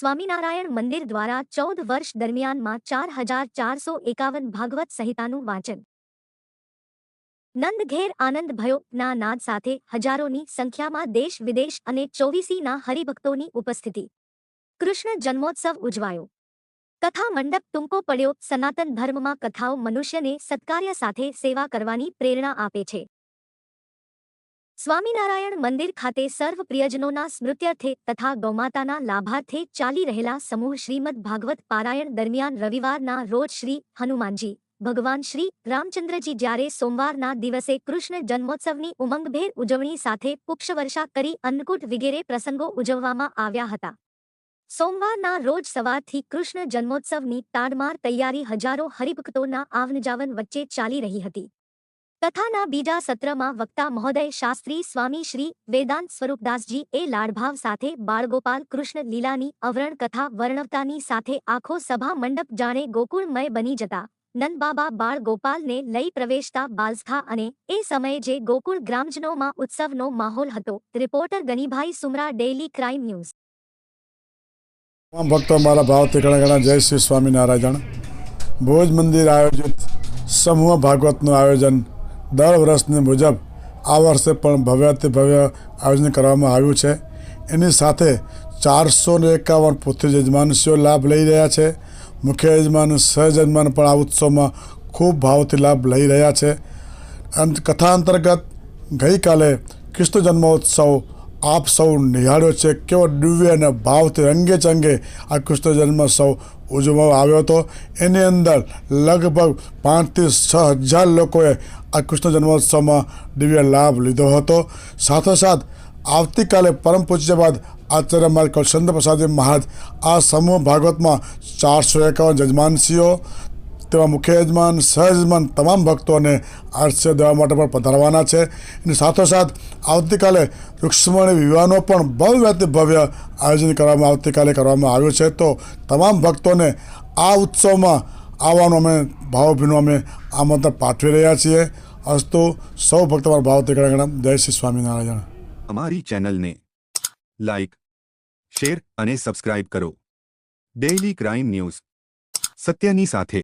સ્વામિનારાયણ મંદિર દ્વારા ચૌદ વર્ષ દરમિયાનમાં ચાર હજાર ચારસો એકાવન ભાગવત સહિતાનું વાંચન. નંદઘેર આનંદ ભયો ના નાદ સાથે હજારોની સંખ્યામાં દેશ વિદેશ અને ચોવીસીના હરિભક્તોની ઉપસ્થિતિ. કૃષ્ણ જન્મોત્સવ ઉજવાયો. કથા મંડપ ટૂંકો પડ્યો, સનાતન ધર્મમાં કથાઓ મનુષ્યને સત્કાર્ય સાથે સેવા કરવાની પ્રેરણા આપે છે. સ્વામિનારાયણ મંદિર ખાતે સર્વ પ્રિયજનોના સ્મૃત્યર્થે તથા ગૌમાતાના લાભાર્થે ચાલી રહેલા સમૂહ શ્રીમદ ભાગવત પારાયણ દરમિયાન રવિવારના રોજ શ્રી હનુમાનજી, ભગવાન શ્રી રામચંદ્રજી જ્યારે સોમવારના દિવસે કૃષ્ણ જન્મોત્સવની ઉમંગભેર ઉજવણી સાથે પુક્ષવર્ષા કરી અન્નકૂટ વગેરે પ્રસંગો ઉજવવામાં આવ્યા હતા. સોમવારના રોજ સવારથી કૃષ્ણ જન્મોત્સવની તાડમાર તૈયારી હજારો હરિભક્તોના આવનજાવન વચ્ચે ચાલી રહી હતી. કથાના બીજા સત્રમાં વક્તા મહોદય શાસ્ત્રી સ્વામી શ્રી વેદાંત સ્વરૂપદાસજી એ લાડભાવ સાથે બાળગોપાલ કૃષ્ણ લીલાની અવરણ કથા વર્ણવતાની સાથે આખો સભા મંડપ જાણે ગોકુળમય બની જતા નંદબાબા બાળગોપાલને લઈ પ્રવેશતા બાલસ્થા અને એ સમયે જે ગોકુળ ગ્રામજનોમાં ઉત્સવનો માહોલ હતો, reporter Ganibhai Sumra daily crime news તમામ ભક્તો મારા ભાવથી ઘણા ઘણા જય શ્રી સ્વામિનારાયણ. ભોજ મંદિર આયોજિત સમૂહ ભાગવતનું આયોજન દર વર્ષની મુજબ આ વર્ષે પણ ભવ્યથી ભવ્ય આયોજન કરવામાં આવ્યું છે. એની સાથે ચારસો ને એકાવન પુત્રી યજમાનશીઓ લાભ લઈ રહ્યા છે. મુખ્ય યજમાન સહયજમાન પણ આ ઉત્સવમાં ખૂબ ભાવથી લાભ લઈ રહ્યા છે. કથા અંતર્ગત ગઈકાલે કૃષ્ણ જન્મોત્સવ આપ સૌ નિહાળ્યો છે. કેવો દિવ્ય અને ભાવથી રંગે ચંગે આ કૃષ્ણ જન્મોત્સવ ઉજવવામાં આવ્યો હતો. એની અંદર લગભગ પાંચથી છ હજાર લોકોએ આ કૃષ્ણ જન્મોત્સવમાં દિવ્ય લાભ લીધો હતો. સાથોસાથ આવતીકાલે પરમ પૂજ્ય બાદ આચાર્ય માર્ગ ચંદ્ર પ્રસાદજી મહારાજ આ સમૂહ ભાગવતમાં ચારસો એકાવન યજમાનશ્રીઓ તેમાં મુખ્ય યજમાન સહયજમાન તમામ ભક્તોને આરસ્ય દેવા માટે પણ પધારવાના છે. અને સાથોસાથ આવતીકાલે રૂક્ષ્મણી વિવાહનો પણ ભવ્યથી ભવ્ય આયોજન કરવામાં આવતીકાલે કરવામાં આવ્યું છે. તો તમામ ભક્તોને આ ઉત્સવમાં આવવાનું અમે ભાવભીનું અમે આમંત્રણ પાઠવી રહ્યા છીએ. અસ્તુ સૌ ભક્તો મારા ભાવથી ઘણા ઘણા જય શ્રી સ્વામિનારાયણ. અમારી ચેનલને લાઈક, શેર અને સબસ્ક્રાઇબ કરો. Daily crime news. સત્યની સાથે